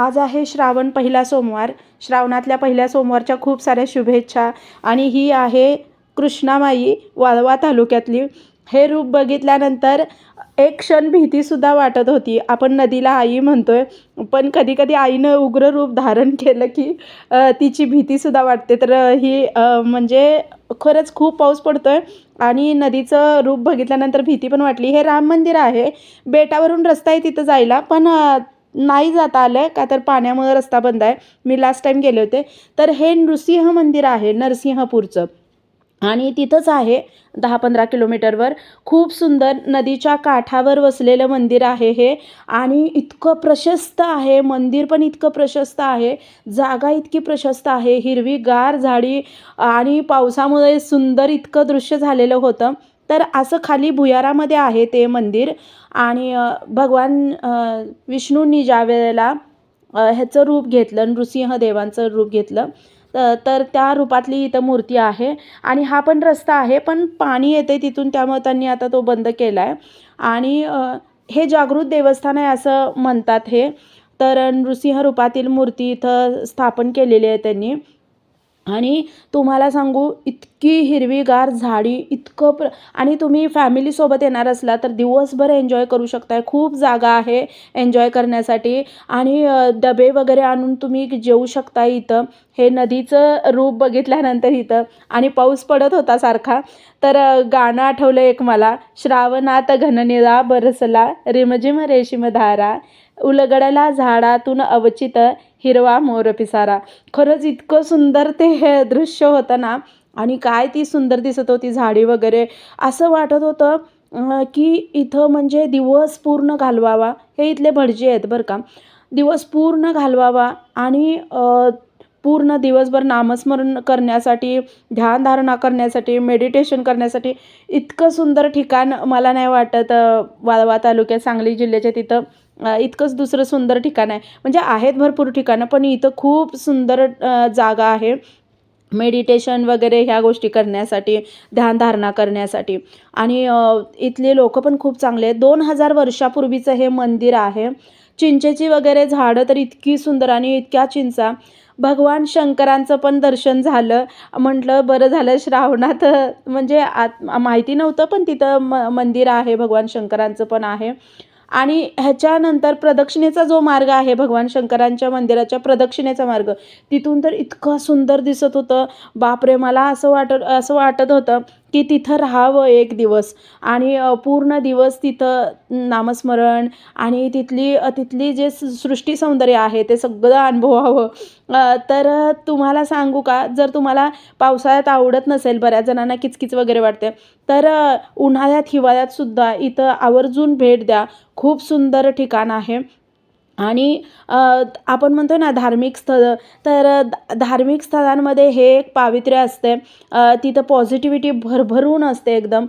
आज आहे श्रावण पहिला सोमवार. श्रावणातल्या पहिल्या सोमवारच्या खूप साऱ्या शुभेच्छा. आणि ही आहे कृष्णामाई वाळवा तालुक्यातली. हे रूप बघितल्यानंतर एक क्षण भीतीसुद्धा वाटत होती. आपण नदीला आई म्हणतोय पण कधी कधी आईनं उग्र रूप धारण केलं की तिची भीतीसुद्धा वाटते. तर ही म्हणजे खरंच खूप पाऊस पडतोय आणि नदीचं रूप बघितल्यानंतर भीती पण वाटली. हे राम मंदिर आहे. बेटावरून रस्ता आहे तिथं जायला पण नाही जाता आलं आहे का तर पाण्यामुळे रस्ता बंद आहे. मी लास्ट टाईम गेले होते. तर हे नृसिंह मंदिर आहे नरसिंहपूरचं. आणि तिथंच आहे दहा पंधरा किलोमीटरवर. खूप सुंदर नदीच्या काठावर वसलेलं मंदिर आहे हे. आणि इतकं प्रशस्त आहे मंदिर पण इतकं प्रशस्त आहे. जागा इतकी प्रशस्त आहे हिरवीगार झाडी आणि पावसामुळे सुंदर इतकं दृश्य झालेलं होतं. तर असं खाली भुयारामध्ये आहे ते मंदिर. आणि भगवान विष्णूंनी ज्या वेळेला ह्याचं रूप घेतलं नृसिंह देवांचं रूप घेतलं तर त्या रूपातली इथं मूर्ती आहे. आणि हा पण रस्ता आहे पण पाणी येते तिथून त्यामुळे त्यांनी आता तो बंद केला आहे आणि हे जागृत देवस्थान आहे असं म्हणतात हे. तर नृसिंह रूपातील मूर्ती इथं स्थापन केलेली आहे त्यांनी. आणि तुम्हाला सांगू इतकी हिरवीगार झाडी इतकं प्र आणि तुम्ही फॅमिलीसोबत येणार असला तर दिवसभर एन्जॉय करू शकताय. खूप जागा आहे एन्जॉय करण्यासाठी. आणि डबे वगैरे आणून तुम्ही जेवू शकता इथं. हे नदीचं रूप बघितल्यानंतर इथं. आणि पाऊस पडत होता सारखा. तर गाणं आठवलं एक मला. श्रावणात घननिळा बरसला. रिमझिम रेशीम धारा उलगडला झाडातून अवचित. हिरवा मोर पिसारा. खरंच इतकं सुंदर ते हे दृश्य होतं ना आणि काय ती सुंदर दिसत होती झाडी वगैरे असं वाटत होतं की इथं म्हणजे दिवस पूर्ण घालवावा. हे इथले भटजी आहेत बरं का. दिवस पूर्ण घालवावा आणि पूर्ण दिवसभर नामस्मरण करण्यासाठी ध्यानधारणा करण्यासाठी मेडिटेशन करण्यासाठी इतकं सुंदर ठिकाण मला नाही वाटत वाळवा तालुक्यात सांगली जिल्ह्याच्या तिथं. इतकंच दुसरं सुंदर ठिकाण आहे. म्हणजे आहेत भरपूर ठिकाणं पण इथं खूप सुंदर जागा आहे. मेडिटेशन वगैरे ह्या गोष्टी करण्यासाठी ध्यानधारणा करण्यासाठी. आणि इथले लोक पण खूप चांगले आहेत. दोन हजार वर्षापूर्वीचं हे मंदिर आहे. चिंचेची वगैरे झाडं तर इतकी सुंदर आणि इतक्या चिंचा. भगवान शंकरांचं पण दर्शन झालं. म्हटलं बरं झालं श्रावणात म्हणजे आत माहिती नव्हतं पण तिथं म मंदिर आहे भगवान शंकरांचं पण आहे. आणि ह्याच्यानंतर प्रदक्षिणेचा जो मार्ग आहे भगवान शंकरांच्या मंदिराच्या प्रदक्षिणेचा मार्ग तिथून तर इतकं सुंदर दिसत होतं. बापरे मला असं वाटत असं वाटत होतं की तिथं राहावं एक दिवस. आणि पूर्ण दिवस तिथं नामस्मरण आणि तिथली तिथली जे स- सृष्टी सौंदर्य आहे ते सगळं अनुभवावं. तर तुम्हाला सांगू का? जर तुम्हाला पावसाळ्यात आवडत नसेल बऱ्याच जणांना किचकिच वगैरे वाटते तर उन्हाळ्यात हिवाळ्यात सुद्धा इथं आवर्जून भेट द्या. खूप सुंदर ठिकाण आहे. आणि आपण म्हणतो ना धार्मिक स्थळं तर धार्मिक स्थळांमध्ये हे एक पावित्र्य असते. तिथं पॉझिटिव्हिटी भरभरून असते एकदम.